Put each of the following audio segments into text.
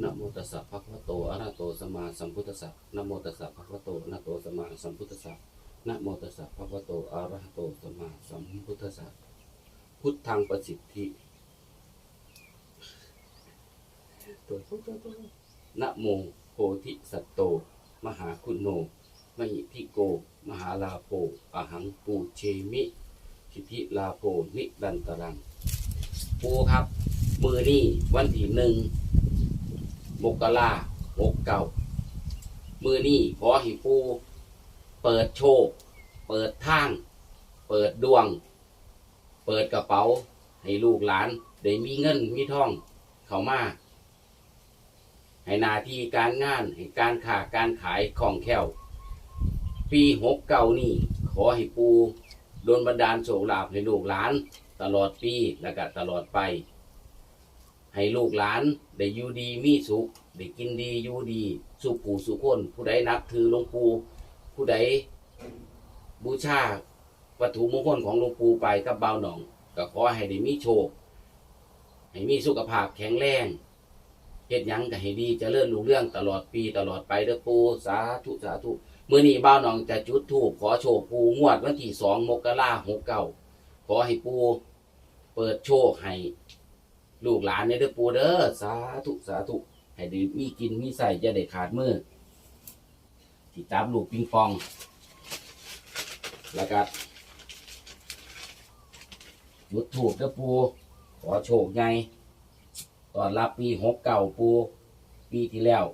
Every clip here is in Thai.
นะโมตัสสะภะคะวะโตอะระหะโตสัมมาสัมพุทธัสสะนะโมตัสสะภะคะวะโตอะระหะโตสัมมาสัมพุทธัสสะนะโมตัสสะภะคะวะโตอะระหะโตสัมมาสัมพุทธัสสะพุทธังประสิทธิตัวตัวตัวตัวนะโมโพธิสัตโต มหาคุณโนมหิพิโก มหาลาโภอหังปูเชมิสิทธิลาโภนิรันตรังปูครับ มือนี่วันที่หนึ่ง มกราหกเก่ามือนี่ขอให้ปูเปิดโชค เปิดทาง เปิดดวง เปิดกระเป๋า ให้ลูกหลานได้มีเงินมีทอง เข้ามา ให้นาที่การงานให้การค้าการขายของแคล่วปีหกเก่านี่ขอให้ปูโดนบันดาลโชคลาภให้ลูกหลาน ตลอดปีและก็ตลอดไป ให้ลูกหลาน ได้อยู่ดีมีสุขได้กินดีอยู่ดีสุขผู้สุขคน ผู้ใดนับถือหลวงปู่ผู้ใดบูชาวัตถุมงคลของหลวงปู่ไปกับเบาหนอง ก็ขอให้ได้มีโชค ให้มีสุขภาพแข็งแรงเฮ็ดหยังก็ให้ดีเจริญรุ่งเรื่องตลอดปีตลอดไปเด้อปู่สาธุสาธุมื้อนี้บ่าวหนองจะจุดธูปขอโชคปู่งวดวันที่2มกราคม69ขอให้ปู่เปิดโชคให้ ลูกหลานเนี่ยเด้อปูเด้อสาธุสาธุให้ได้มีกินมีใส่จะได้ขาดมือที่จับลูกปิงปอง แล้วก็ยุดถูกเด้อปูขอโชคไงตอนรับปีหกเก่าปู ปีที่แล้ว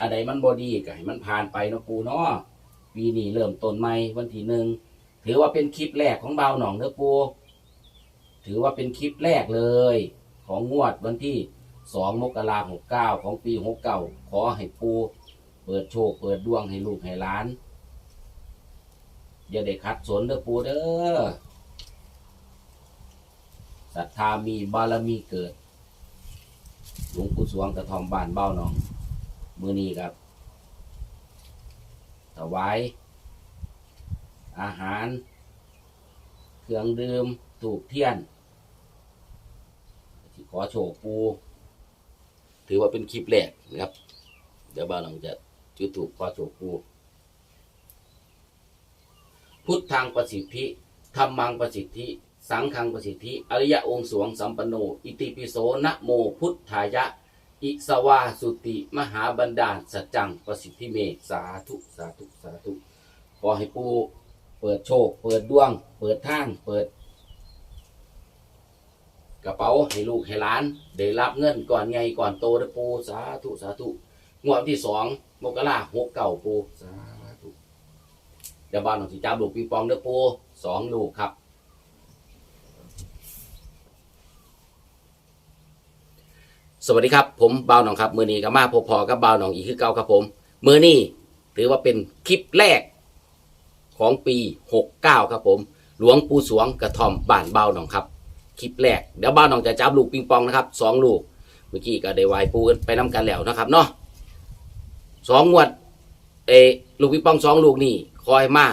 อะไรมันบอดีก็ให้มันผ่านไปเนาะปูเนาะปีนี้เริ่มต้นใหม่วันที่หนึ่งถือว่าเป็นคลิปแรกของเบาหนองเด้อปู ถือว่าเป็นคลิปแรกเลย ของงวดวันที่สองมกราหกเก้าของปีหกเก้าขอให้ปูเปิดโชคเปิดดวงให้ลูกให้หลาน อย่าได้ขัดสนเด้อปูเด้อศรัทธามีบารมีเกิด หลวงปู่สวงกระทอมบ้านเบ้าหนอง มือนี้ครับถวายอาหาร เครื่องดื่มถูกเทียน ที่ขอโชว์ปูถือว่าเป็นคลิปแรกนะครับ เดี๋ยวบ้านหลังจะจุดถูกขอโชว์ปูพุทธังประสิทธิธรรมังประสิทธิ สังฆังประสิทธิ อริยองค์สวงสัมปันโน อิติปิโสนะโมพุทธายะ อิสวาสุติ มหาบันดาลสัจจังประสิทธิเมสาธุสาธุสาธุขอให้ปูเปิดโชค เปิดดวง เปิดทาง เปิด ระเป๋าให้ลูกให้หลาน ได้รับเงินก่อนไงก่อนโตเด้อปูสาธุสาธุงวดที่สองมกราหกเก่าปูสาธุเดี๋ยวบ้านของสิจ้าลูกปิงปองเด้อปูสองลูกครับ สวัสดีครับ ผมบ่าวหนองครับ มือนี้ก็มาพบพอกับบ่าวหนองอีกคือเก่าครับผม มือนี้ถือว่าเป็นคลิปแรกของปีหกเก้าครับผม หลวงปู่สวงกระท่อมบ้านเบาหนองครับ คลิปแรกเดี๋ยวบ้านน้องจะจับลูกปิงปองนะครับสองลูกเมื่อกี้ก็ได้ไหวายปูกันไปน้กันแล้วนะครับเนาะสองงวดเอลูกปิงปองสองลูกนี่คอยมา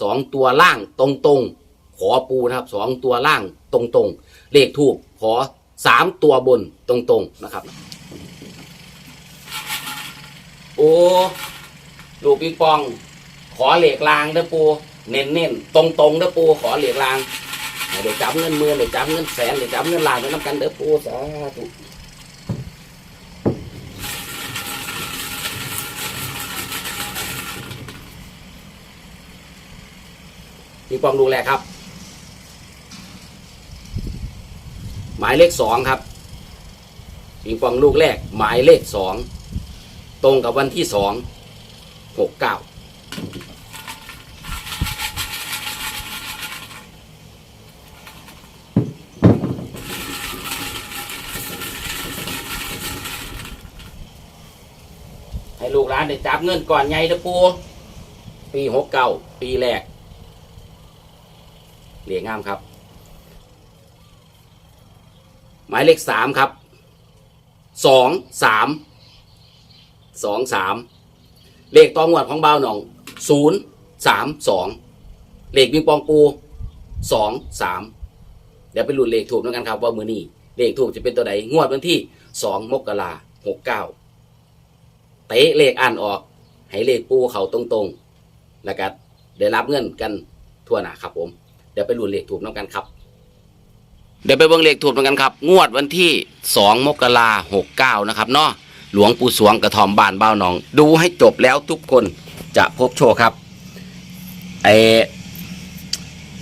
สองตัวล่างตรงตรงๆขอปูนะครับสองตัวล่างตรงตรงๆเลขทูบขอสามตัวบนตรงตรงๆนะครับ โอ้ลูกปิงปอง ขอเหล็กลางเด้อปู เน้นเน้นๆตรงตรงๆเด้อปูขอเหล็กลาง เดี๋ยวจับเงินมื่นเดี๋ยวจับเงินแสนเดี๋ยวจับเงินล้านไปน้ำกันเด้อปูสาธุพี่ปองดูแลครับ หมายเลขสองครับปิงปองลูกแรก หมายเลขสองตรงกับวันที่สองหกเก้า ให้ลูกหลาน ได้จับเงินก่อนไงเด้อปูปีหกเก้าปีแรกเหลียงงามครับ หมายเลขสามครับสองสามสองสามเลขตองวดของบ่าวหน่องศูนย์สามสองเลขปิงปองปูสองสามเดี๋ยวไปลุ้นเลขถูกแล้วยกันครับว่ามือนี้เลขถูกจะเป็นตัวไหนงวดวันที่สองมกราหกเก้า เตะเลขอ่านออก ให้เลขปูเขาตรงๆแล้วก็ได้รับเงินกันทั่วหน้าครับผม เดี๋ยวไปลุ้นเลขถูกน้ำกันครับ เดี๋ยวไปเบิ่งเลขถูกน้ำกันครับ งวดวันที่สองมกราหกเก้านะครับเนาะหลวงปู่สวงกระทอมบ้านเบ้าหนอง ดูให้จบแล้วทุกคนจะพบโชคครับไอ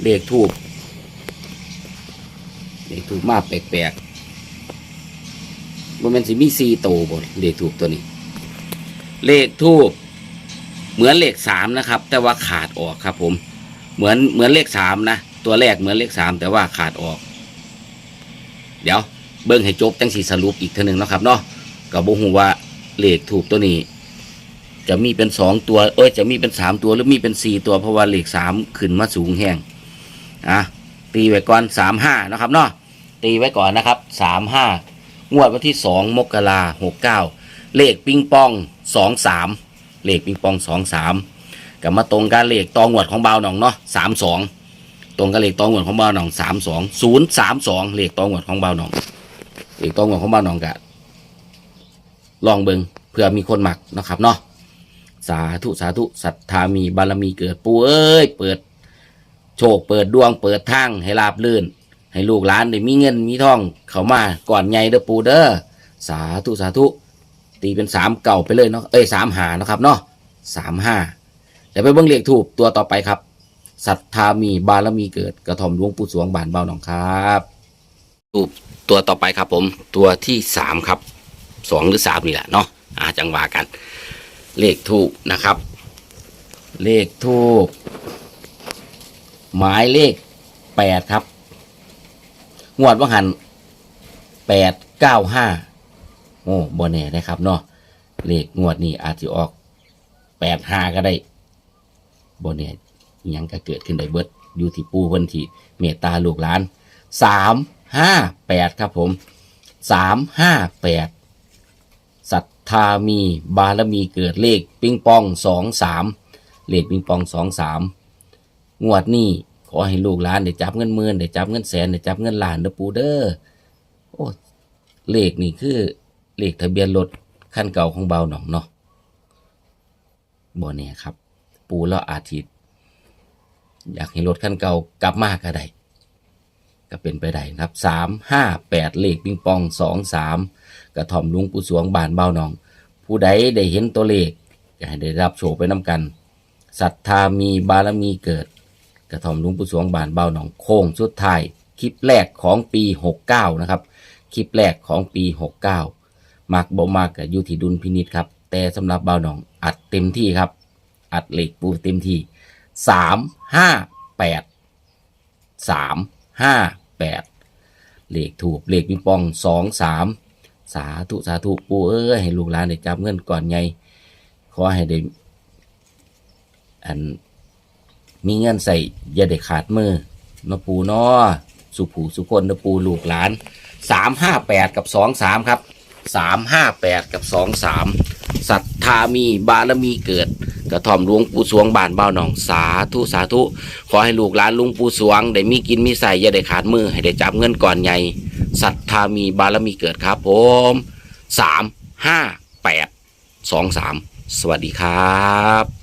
เลขถูกเลขถูกมากแปลกๆมันสิมีซีโตบ่เลขถูกตัวนี้ เลขทูบเหมือนเลขสามนะครับ แต่ว่าขาดออกครับ ผม เหมือนเหมือนเลขสามนะตัวแรกเหมือนเลขสามแต่ว่าขาดออก เดี๋ยว เบิ้งให้จบจังสีสรุปอีกทีหนึ่งนะครับเนาะก็บ่ฮู้ว่าเลขถูกตัวนี้ จะมีเป็นสองตัว เอ้ยจะมีเป็นสามตัวหรือมีเป็นสี่ตัวเพราะว่าเลขสามขึ้นมาสูงแห้งอะตีไว้ก่อนสามห้านะครับเนาะตีไว้ก่อนนะครับสามห้างวดวันที่สองมกราหกเก้า เลขปิงปองสองสามเลขปิงปองสองสามกับมาตรงกันเลขตองหวดของเบาหนองเนาะสามสองตรงกับเลขตองหวดของเบาหนองสามสองศูนย์สามสองเลขตองหวดของเบาหนองเลขตองหวดของเบาหนองกะลองเบิงเพื่อมีคนหมักนะครับเนาะสาธุสาธุศรัทธามีบารมีเกิดปูเอ้ยเปิด โชคเปิดดวงเปิดทางให้ราบลื่น ให้ลูกหลานได้มีเงินมีทอง เข้ามาก่อนใหญ่เด้อปูเด้อสาธุสาธุ ตีเป็นสามเก่าไปเลยเนาะเอ้ยสามหาเนาะครับเนาะสามห้าเดี๋ยวไปเบิ่งเลขถูกตัวต่อไปครับศรัทธามีบารมีเกิดกระทอมหลวงปู่สวงบานเบาหนองครับรูปตัวต่อไปครับผมตัวที่สามครับสองหรือสามนี่แหละเนาะอาจังหวากัน เลขทูบนะครับ เลขทูบหมายเลขแปดครับ งวดว่าหันแปดเก้าห้าโอ้บนแน่นะครับเนาะเลขงวดนี้อาจจะออกแปดห้าก็ได้บนแน่ยังก็เกิดขึ้นได้เบิดอยู่ที่ปูเพิ่นที่เมตตาลูกหลานสามห้าแปดครับผมสามห้าแปดศรัทธามีบารมีเกิดเลขปิงปองสองสามเลขปิงปองสองสามงวดนี้ขอให้ลูกหลานได้จับเงินหมื่นได้จับเงินแสนได้จับเงินล้านเด้อปูเด้อโอ้เลขนี่คือ เลขทะเบียนรถคันเก่าของเบาหนองเนาะบ่เนี่ยครับ ปูแล้วอาทิตย์อยากให้รถคันเก่ากลับมาก็ได้ก็เป็นไปได้นะครับสามห้าแปดเลขปิงปองสองสามกระถ่อมลุงปูสวงบานเบาหนอง ผู้ใดได้เห็นตัวเลขอยากให้ได้รับโชคไปน้ำกันศรัทธามีบารมีเกิด กระถ่อมลุงปูสวงบานเบาหนองโค้งสุดท้ายคลิปแรกของปีหกเก้านะครับ คลิปแรกของปีหกเก้า มักบ่มากกับอยู่ที่ดุลพินิษครับ แต่สำหรับเบาหนองอัดเต็มที่ครับ อัดเหล็กปูเต็มที่สามห้าแปดสามห้าแปดเหลขถูกเหลขปิงปองสองสามสาธุสาธุปูเอ้ยให้ลูกหลานได้จับเงินก่อนไงขอให้ได้อันมีเงินใส่อย่าได้ขาดมือนะปูเนาะสุผูสุคนนะปูลูกหลานสามห้าแปดกับสองสามครับ สามห้าแปดกับสองสามศรัทธามีบารมีเกิด กระถ่อมหลวงปู่สวงบานเบ้าหนองสาธุสาธุ ขอให้ลูกหลานลุงปู่สวง ได้มีกินมีใส่อย่าได้ขาดมือ ให้ได้จับเงินก่อนใหญ่ศรัทธามีบารมีเกิดครับผมสามห้าแปดสองสามสวัสดีครับ